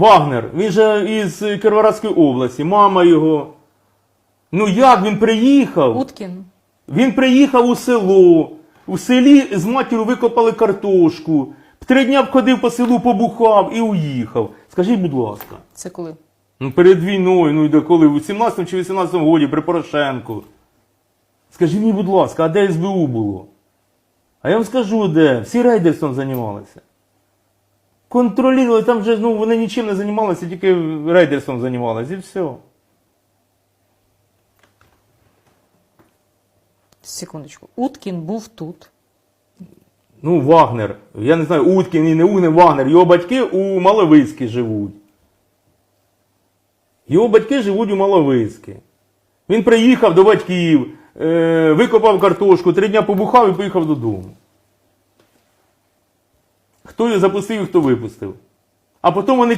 Вагнер, він же із Кіровоградської області, мама його. Ну як він приїхав? Уткін. Він приїхав у село. У селі з матір'ю викопали картошку. Три дня ходив по селу, побухав і уїхав. Скажіть, будь ласка. Це коли? Ну, перед війною, ну і до коли, у 17 чи 18 годі при Порошенку. Скажіть мені, будь ласка, а де СБУ було? А я вам скажу, де. Всі рейдерством займалися. Контролювали, там вже ну, вони нічим не займалися, тільки рейдерством займалися і все. Секундочку. Уткін був тут. Ну, Вагнер. Я не знаю, Уткін і не Угнен Вагнер. Його батьки у Маловиськи живуть. Його батьки живуть у Маловиськи. Він приїхав до батьків, е, викопав картошку, три дня побухав і поїхав додому. Хто її запустив і хто випустив. А потім вони